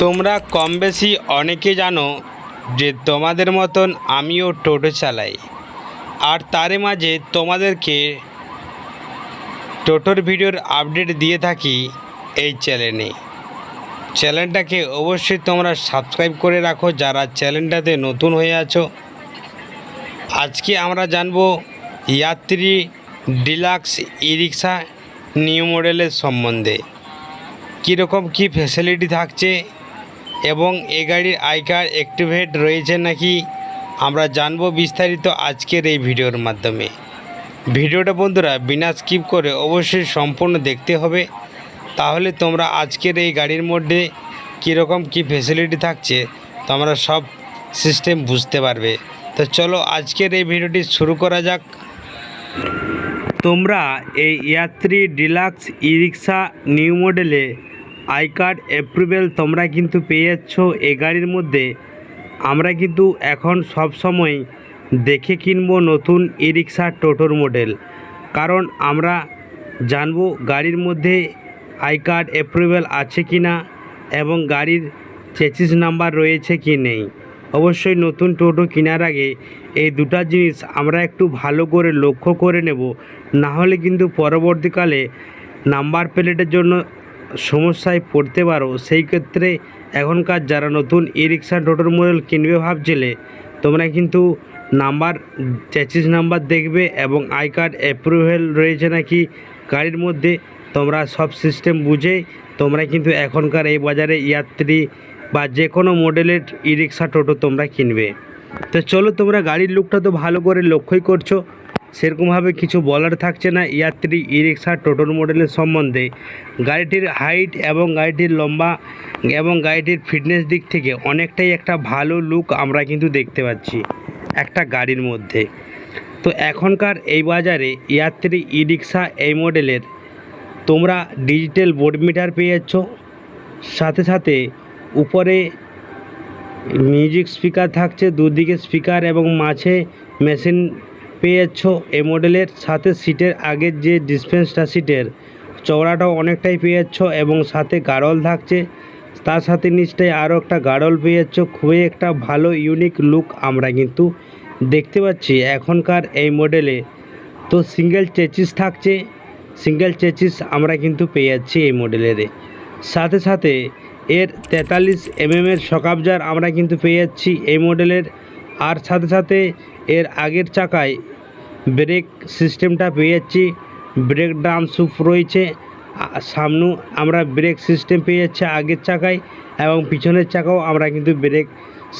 তোমরা কম বেশি অনেকে জানো যে তোমাদের মতন আমিও টোটো চালাই। আর তারে মাঝে তোমাদেরকে টোটোর ভিডিওর আপডেট দিয়ে থাকি এই চ্যানেলে। চ্যানেলটাকে অবশ্যই তোমরা সাবস্ক্রাইব করে রাখো যারা চ্যানেলটাতে নতুন হয়ে আছো। আজকে আমরা জানব ইয়াত্রী ডিলাক্স ই রিক্সা নিউ মডেলের সম্বন্ধে। কীরকম কী ফ্যাসিলিটি থাকছে এবং এ গাড়ির আই কার্ড অ্যাক্টিভেট রয়েছে নাকি, আমরা জানব বিস্তারিত আজকের এই ভিডিওর মাধ্যমে। ভিডিওটা বন্ধুরা বিনা স্কিপ করে অবশ্যই সম্পূর্ণ দেখতে হবে। তাহলে তোমরা আজকের এই গাড়ির মধ্যে কীরকম কী ফ্যাসিলিটি থাকছে, তোমরা সব সিস্টেম বুঝতে পারবে। তো চলো আজকের এই ভিডিওটি শুরু করা যাক। তোমরা এই Yatri deluxe E rickshaw new মডেলে আই কার্ড অ্যাপ্রুভেল তোমরা কিন্তু পেয়ে যাচ্ছ এই গাড়ির মধ্যে। আমরা কিন্তু এখন সব সময় দেখে কিনবো নতুন ই রিক্সা টোটোর মডেল। কারণ আমরা জানব গাড়ির মধ্যে আই কার্ড অ্যাপ্রুভেল আছে কি না এবং গাড়ির চেচিস নাম্বার রয়েছে কি নেই। অবশ্যই নতুন টোটো কেনার আগে এই দুটা জিনিস আমরা একটু ভালো করে লক্ষ্য করে নেব। না হলে কিন্তু পরবর্তীকালে নাম্বার প্লেটের জন্য সমস্যায় পড়তে পারো। সেই ক্ষেত্রে এখনকার যারা নতুন ই রিক্সা টোটোর মডেল কিনবে ভাবছিলে, তোমরা কিন্তু নাম্বার চেচিস নাম্বার দেখবে এবং আই কার্ড অ্যাপ্রুভেল রয়েছে নাকি গাড়ির মধ্যে। তোমরা সব সিস্টেম বুঝে তোমরা কিন্তু এখনকার এই বাজারে ইয়াত্রী বা যে কোনো মডেলের ই রিক্সা টোটো তোমরা কিনবে। তো চলো তোমরা গাড়ির লুকটা তো ভালো করে লক্ষ্যই করছ। সেরকমভাবে কিছু বলার থাকছে না। ইয়াত্রী ই রিক্সা টোটোর মডেলের সম্বন্ধে। গাড়িটির হাইট এবং গাড়িটির লম্বা এবং গাড়িটির ফিটনেস দিক থেকে অনেকটাই একটা ভালো লুক আমরা কিন্তু দেখতে পাচ্ছি একটা গাড়ির মধ্যে। তো এখনকার এই বাজারে ইয়াত্রী ই রিক্সা এই মডেলের তোমরা ডিজিটাল বোর্ড মিটার পেয়ে যাচ্ছ সাথে সাথে উপরে মিউজিক স্পিকার থাকছে, দুদিকে স্পিকার এবং মাঝে মেশিন পেয়ে যাচ্ছ এই মডেলের সাথে সিটের আগের যে ডিসপেন্সটা সিটের, চওড়াটাও অনেকটাই পেয়ে যাচ্ছ এবং সাথে গাড়ল থাকছে। তার সাথে নিচটায় আরও একটা গাড়ল পেয়ে যাচ্ছ খুবই একটা ভালো ইউনিক লুক আমরা কিন্তু দেখতে পাচ্ছি এখনকার এই মডেলে। তো সিঙ্গেল চেচিস থাকছে সিঙ্গেল চেচিস আমরা কিন্তু পেয়ে যাচ্ছি এই মডেলের। সাথে সাথে এর তেতাল্লিশ এমএম এর সকাবজার আমরা কিন্তু পেয়ে যাচ্ছি এই মডেলের। আর সাথে সাথে এর আগের চাকায় ব্রেক সিস্টেমটা পেয়ে যাচ্ছি। ব্রেক ড্রাম সুপ রয়েছে। সামনেও আমরা ব্রেক সিস্টেম পেয়ে যাচ্ছি আগের চাকায় এবং পিছনের চাকাও আমরা কিন্তু ব্রেক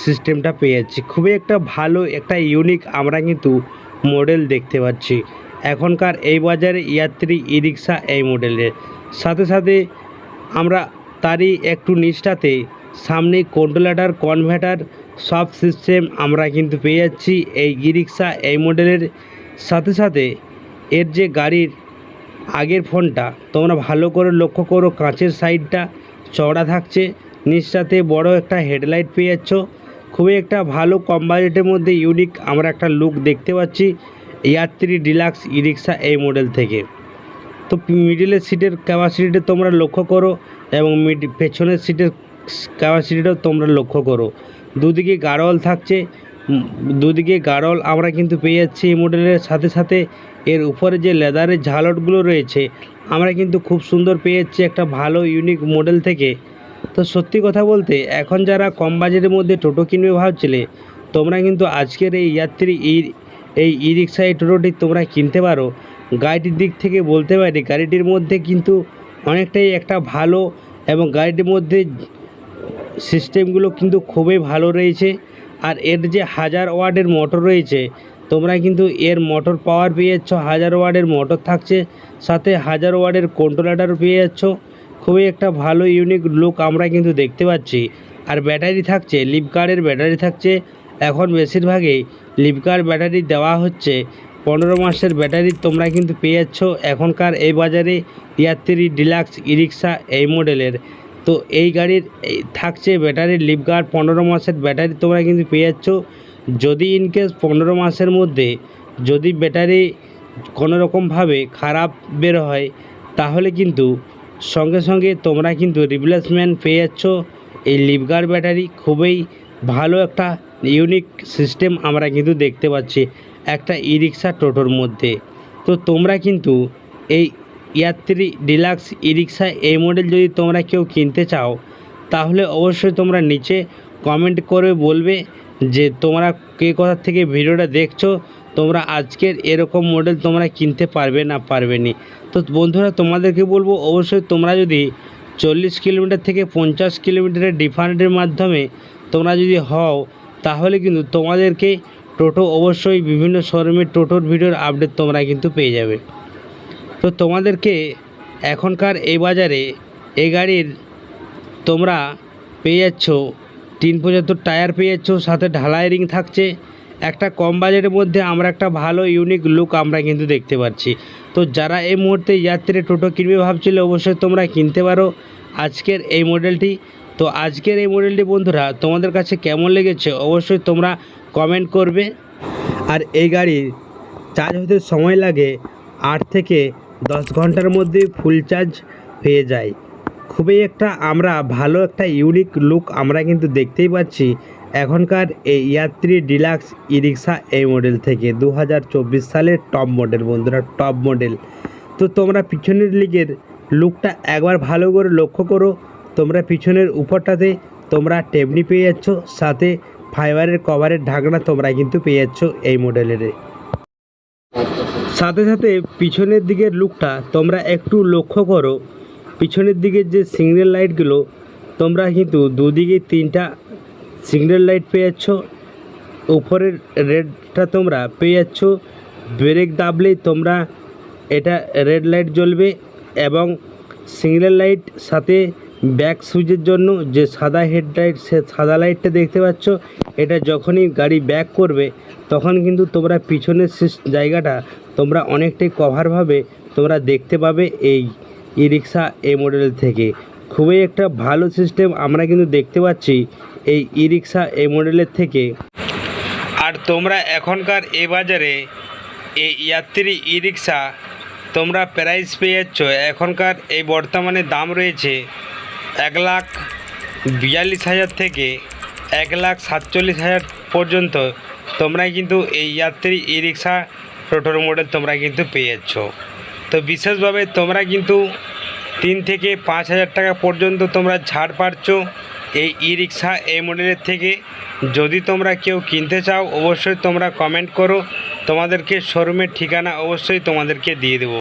সিস্টেমটা পেয়ে যাচ্ছি। খুবই একটা ভালো, একটা ইউনিক আমরা কিন্তু মডেল দেখতে পাচ্ছি। এখনকার এই বাজারে ইয়াত্রী ই রিক্সা এই মডেলের সাথে সাথে আমরা তারই একটু নিচটাতে সামনে কন্ট্রোলাটার কনভার্টার সব সিস্টেম আমরা কিন্তু পেয়ে যাচ্ছি। এই ই রিক্সা এই মডেলের সাথে সাথে এর যে গাড়ির আগের ফোনটা, তোমরা ভালো করে লক্ষ্য করো, কাঁচের সাইডটা চওড়া থাকছে। নিচটাতে বড় একটা হেডলাইট পেয়ে যাচ্ছ। খুবই একটা ভালো কম বাজেটের মধ্যে ইউনিক আমরা একটা লুক দেখতে পাচ্ছি ইয়াত্রী ডিলাক্স ই রিক্সা এই মডেল থেকে। তো মিডিলের সিটের ক্যাপাসিটিটা তোমরা লক্ষ্য করো এবং মিড পেছনের সিটের ক্যাপাসিটিটাও তোমরা লক্ষ্য করো। দুদিকে গাড়ল থাকছে। দুদিকে গাড়ল আমরা কিন্তু পেয়ে যাচ্ছি এই মডেলের সাথে সাথে এর উপরে যে লেদারের ঝালটগুলো রয়েছে, আমরা কিন্তু খুব সুন্দর পেয়ে যাচ্ছি একটা ভালো ইউনিক মডেল থেকে। তো সত্যি কথা বলতে, এখন যারা কম বাজেটের মধ্যে টোটো কিনবে ভাবছিলে, তোমরা কিন্তু আজকের এই যাত্রী ই এই ই রিক্সা এই টোটোটি তোমরা কিনতে পারো। গাড়িটির দিক থেকে বলতে পারি, গাড়িটির মধ্যে কিন্তু অনেকটাই একটা ভালো এবং গাড়িটির মধ্যে সিস্টেমগুলো কিন্তু খুবই ভালো রয়েছে। আর এর যে হাজার ওয়ার্ডের মোটর রয়েছে, তোমরা কিন্তু এর মোটর পাওয়ার পেয়ে যাচ্ছ, হাজার ওয়ার্ডের মোটর থাকছে, সাথে হাজার ওয়ার্ডের কন্ট্রোলার পেয়ে যাচ্ছ। খুবই একটা ভালো ইউনিক লুক আমরা কিন্তু দেখতে পাচ্ছি। আর ব্যাটারি থাকছে লিপকার্ডের ব্যাটারি থাকছে। এখন বেশিরভাগই লিপকার ব্যাটারি দেওয়া হচ্ছে। পনেরো মাসের ব্যাটারি তোমরা কিন্তু পেয়ে যাচ্ছ। এখনকার এই বাজারে ইয়াত্রী ডিলাক্স ই রিক্সা এই মডেলের তো এই গাড়ির থাকছে ব্যাটারির লিপগার্ড পনেরো মাসের ব্যাটারি তোমরা কিন্তু পেয়ে যাচ্ছ। যদি ইনকেস পনেরো মাসের মধ্যে যদি ব্যাটারি কোনো রকমভাবে খারাপ বের হয়, তাহলে কিন্তু সঙ্গে সঙ্গে তোমরা কিন্তু রিপ্লেসমেন্ট পেয়ে যাচ্ছ। এই লিভগার্ড ব্যাটারি খুবই ভালো একটা ইউনিক সিস্টেম আমরা কিন্তু দেখতে পাচ্ছি একটা ই রিক্সা টোটোর মধ্যে। তো তোমরা কিন্তু এই ইয়াত্রী ডিলাক্স ই রিক্সা এই মডেল যদি তোমরা কেউ কিনতে চাও, তাহলে অবশ্যই তোমরা নিচে কমেন্ট করে বলবে যে তোমরা কে কোথা থেকে ভিডিওটা দেখছ, তোমরা আজকের এরকম মডেল তোমরা কিনতে পারবে না পারবে নি। তো বন্ধুরা, তোমাদেরকে বলব, অবশ্যই তোমরা যদি চল্লিশ কিলোমিটার থেকে পঞ্চাশ কিলোমিটারের ডিফারেন্টের মাধ্যমে তোমরা যদি হও, তাহলে কিন্তু তোমাদেরকে টোটো অবশ্যই বিভিন্ন শোরুমের টোটোর ভিডিওর আপডেট তোমরা কিন্তু পেয়ে যাবে। তো তোমাদেরকে এখনকার এই বাজারে এই গাড়ির তোমরা পেয়ে যাচ্ছ, তিন পঁচাত্তর টায়ার পেয়ে যাচ্ছ, সাথে ঢালাই রিং থাকছে। একটা কম বাজেটের মধ্যে আমরা একটা ভালো ইউনিক লুক আমরা কিন্তু দেখতে পাচ্ছি। তো যারা এই মুহূর্তে যাত্রী টোটো কিনবে ভাবছিল, অবশ্যই তোমরা কিনতে পারো আজকের এই মডেলটি তো আজকের এই মডেলটি বন্ধুরা, তোমাদের কাছে কেমন লেগেছে অবশ্যই তোমরা কমেন্ট করবে। আর এই গাড়ির চার্জ হতে সময় লাগে আট থেকে দশ ঘণ্টার মধ্যে ফুল চার্জ হয়ে যায়। খুবই একটা আমরা ভালো একটা ইউনিক লুক আমরা কিন্তু দেখতেই পাচ্ছি এখনকার এই ইয়াত্রী ডিলাক্স ই রিক্সা এই মডেল থেকে দু হাজার চব্বিশ সালের টপ মডেল বন্ধুরা টপ মডেল তো তোমরা পিছনের লিগের লুকটা একবার ভালো করে লক্ষ্য করো, তোমরা পিছনের উপরটাতে তোমরা টেবনি পেয়ে যাচ্ছ, সাথে ফাইবারের কভারের ঢাকনা তোমরা কিন্তু পেয়ে যাচ্ছ এই মডেলের সাথে সাথে পিছনের দিকের লুকটা তোমরা একটু লক্ষ্য করো। পিছনের দিকের যে সিগন্যাল লাইটগুলো তোমরা কিন্তু দুদিকে তিনটা সিগন্যাল লাইট পেয়ে যাচ্ছ। উপরের রেডটা তোমরা পেয়ে যাচ্ছ। ব্রেক দাবলেই তোমরা এটা রেড লাইট জ্বলবে এবং সিগন্যাল লাইট সাথে ব্যাক সুইচের জন্য যে সাদা হেডলাইট সে সাদা লাইটটা দেখতে পাচ্ছ। এটা যখনই গাড়ি ব্যাক করবে, তখন কিন্তু তোমরা পিছনের জায়গাটা তোমরা অনেকটাই কভারভাবে তোমরা দেখতে পাবে এই ই রিক্সা এই মডেল থেকে। খুবই একটা ভালো সিস্টেম আমরা কিন্তু দেখতে পাচ্ছি এই ই রিক্সা এই মডেলের থেকে। আর তোমরা এখনকার এ বাজারে এই ইয়াত্রী ই রিক্সা তোমরা প্রাইস পেয়ে যাচ্ছ। এখনকার এই বর্তমানে দাম রয়েছে এক লাখ বিয়াল্লিশ হাজার থেকে এক লাখ সাতচল্লিশ হাজার পর্যন্ত তোমরা কিন্তু এই যাত্রী ই রিক্সা টোটোর মডেল তোমরা কিন্তু পেয়ে যাচ্ছ তো বিশেষভাবে তোমরা কিন্তু তিন থেকে পাঁচ হাজার টাকা পর্যন্ত তোমরা ছাড় পাচ্ছ এই ই রিক্সা এই মডেলের থেকে। যদি তোমরা কেউ কিনতে চাও, অবশ্যই তোমরা কমেন্ট করো। তোমাদেরকে শোরুমের ঠিকানা অবশ্যই তোমাদেরকে দিয়ে দেবো।